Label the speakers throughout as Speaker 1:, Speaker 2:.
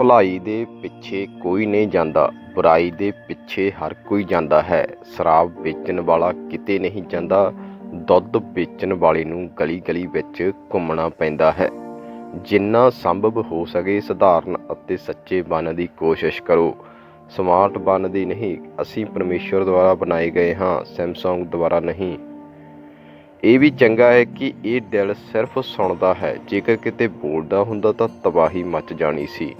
Speaker 1: ਭਲਾਈ ਦੇ ਪਿੱਛੇ ਕੋਈ ਨਹੀਂ ਜਾਂਦਾ, ਬੁਰਾਈ ਦੇ ਪਿੱਛੇ ਹਰ ਕੋਈ ਜਾਂਦਾ ਹੈ। ਸ਼ਰਾਬ ਵੇਚਣ ਵਾਲਾ ਕਿਤੇ ਨਹੀਂ ਜਾਂਦਾ, ਦੁੱਧ ਵੇਚਣ ਵਾਲੇ ਨੂੰ ਗਲੀ ਗਲੀ ਵਿੱਚ ਘੁੰਮਣਾ ਪੈਂਦਾ ਹੈ। ਜਿੰਨਾ ਸੰਭਵ ਹੋ ਸਕੇ ਸਧਾਰਨ ਅਤੇ ਸੱਚੇ ਬਣਨ ਦੀ ਕੋਸ਼ਿਸ਼ ਕਰੋ। ਸਮਾਰਟ ਬਣਨ ਦੀ ਨਹੀਂ, ਅਸੀਂ ਪਰਮੇਸ਼ਵਰ ਦੁਆਰਾ ਬਣਾਏ ਗਏ ਹਾਂ ਸੈਮਸੰਗ ਦੁਆਰਾ ਨਹੀਂ। ਇਹ ਵੀ ਚੰਗਾ ਹੈ ਕਿ ਇਹ ਦਿਲ ਸਿਰਫ ਸੁਣਦਾ ਹੈ, ਜੇਕਰ ਕਿਤੇ ਬੋਲਦਾ ਹੁੰਦਾ ਤਾਂ ਤਬਾਹੀ ਮਚ ਜਾਣੀ ਸੀ।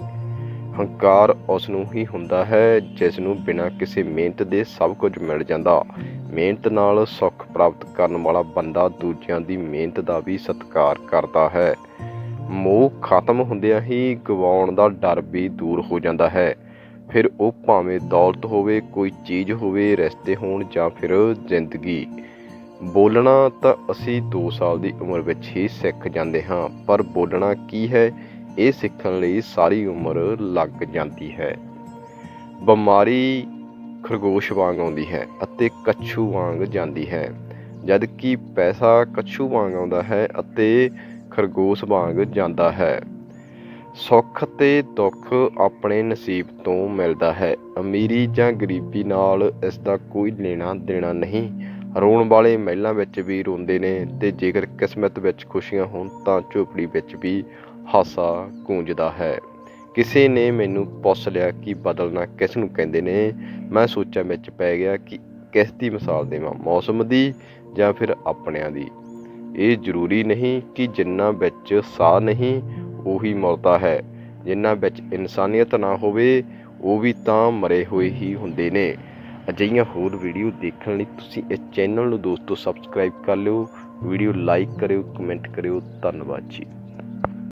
Speaker 1: ਹੰਕਾਰ ਉਸ ਨੂੰ ਹੀ ਹੁੰਦਾ ਹੈ ਜਿਸ ਨੂੰ ਬਿਨਾਂ ਕਿਸੇ ਮਿਹਨਤ ਦੇ ਸਭ ਕੁਝ ਮਿਲ ਜਾਂਦਾ। ਮਿਹਨਤ ਨਾਲ ਸੁੱਖ ਪ੍ਰਾਪਤ ਕਰਨ ਵਾਲਾ ਬੰਦਾ ਦੂਜਿਆਂ ਦੀ ਮਿਹਨਤ ਦਾ ਵੀ ਸਤਿਕਾਰ ਕਰਦਾ ਹੈ। ਮੋਹ ਖਤਮ ਹੁੰਦਿਆਂ ਹੀ ਗਵਾਉਣ ਦਾ ਡਰ ਵੀ ਦੂਰ ਹੋ ਜਾਂਦਾ ਹੈ। ਫਿਰ ਉਹ ਭਾਵੇਂ ਦੌਲਤ ਹੋਵੇ, ਕੋਈ ਚੀਜ਼ ਹੋਵੇ, ਰਿਸ਼ਤੇ ਹੋਣ ਜਾਂ ਫਿਰ ਜ਼ਿੰਦਗੀ। ਬੋਲਣਾ ਤਾਂ ਅਸੀਂ 2 ਸਾਲ ਦੀ ਉਮਰ ਵਿੱਚ ਹੀ ਸਿੱਖ ਜਾਂਦੇ ਹਾਂ, ਪਰ ਬੋਲਣਾ ਕੀ ਹੈ? ਇਹ ਸਿੱਖਣ ਲਈ ਸਾਰੀ ਉਮਰ ਲੱਗ ਜਾਂਦੀ ਹੈ। ਬਿਮਾਰੀ ਖਰਗੋਸ਼ ਵਾਂਗ ਆਉਂਦੀ ਹੈ ਅਤੇ ਕੱਛੂ ਵਾਂਗ ਜਾਂਦੀ ਹੈ ਜਦ ਕਿ ਪੈਸਾ ਕੱਛੂ ਵਾਂਗ ਆਉਂਦਾ ਹੈ ਅਤੇ ਖਰਗੋਸ਼ ਵਾਂਗ ਜਾਂਦਾ ਹੈ। ਸੁੱਖ ਤੇ ਦੁੱਖ ਆਪਣੇ ਨਸੀਬ ਤੋਂ ਮਿਲਦਾ ਹੈ। ਅਮੀਰੀ ਜਾਂ ਗਰੀਬੀ ਨਾਲ ਇਸ ਦਾ ਕੋਈ ਲੈਣਾ ਦੇਣਾ ਨਹੀਂ। ਰੋਣ ਵਾਲੇ ਮਹਿਲਾਂ ਵਿੱਚ ਵੀ ਰੋਂਦੇ ਨੇ ਤੇ ਜੇਕਰ ਕਿਸਮਤ ਵਿੱਚ ਖੁਸ਼ੀਆਂ ਹੋਣ ਤਾਂ ਝੋਪੜੀ ਵਿੱਚ ਵੀ ਹਾਸਾ ਗੂੰਜਦਾ ਹੈ। ਕਿਸੇ ਨੇ ਮੈਨੂੰ ਪੁੱਛ ਲਿਆ ਕਿ ਬਦਲਣਾ ਕਿਸ ਨੂੰ ਕਹਿੰਦੇ ਨੇ, ਮੈਂ ਸੋਚਾਂ ਵਿੱਚ ਪੈ ਗਿਆ ਕਿ ਕਿਸ ਦੀ ਮਿਸਾਲ ਦੇਵਾਂ, ਮੌਸਮ ਦੀ ਜਾਂ ਫਿਰ ਆਪਣਿਆਂ ਦੀ। ਇਹ ਜ਼ਰੂਰੀ ਨਹੀਂ ਕਿ ਜਿੰਨਾ ਵਿੱਚ ਸਾਹ ਨਹੀਂ, ਉਹੀ ਮਰਦਾ ਹੈ। ਜਿੰਨਾ ਵਿੱਚ ਇਨਸਾਨੀਅਤ ਨਾ ਹੋਵੇ, ਉਹ ਵੀ ਤਾਂ ਮਰੇ ਹੋਏ ਹੀ ਹੁੰਦੇ ਨੇ। ਅਜਿਹੀਆਂ ਹੋਰ ਵੀਡੀਓ ਦੇਖਣ ਲਈ ਤੁਸੀਂ ਇਸ ਚੈਨਲ ਨੂੰ ਦੋਸਤੋ ਸਬਸਕ੍ਰਾਈਬ ਕਰ ਲਿਓ। ਵੀਡੀਓ ਲਾਈਕ ਕਰਿਓ, ਕਮੈਂਟ ਕਰਿਓ। ਧੰਨਵਾਦ ਜੀ।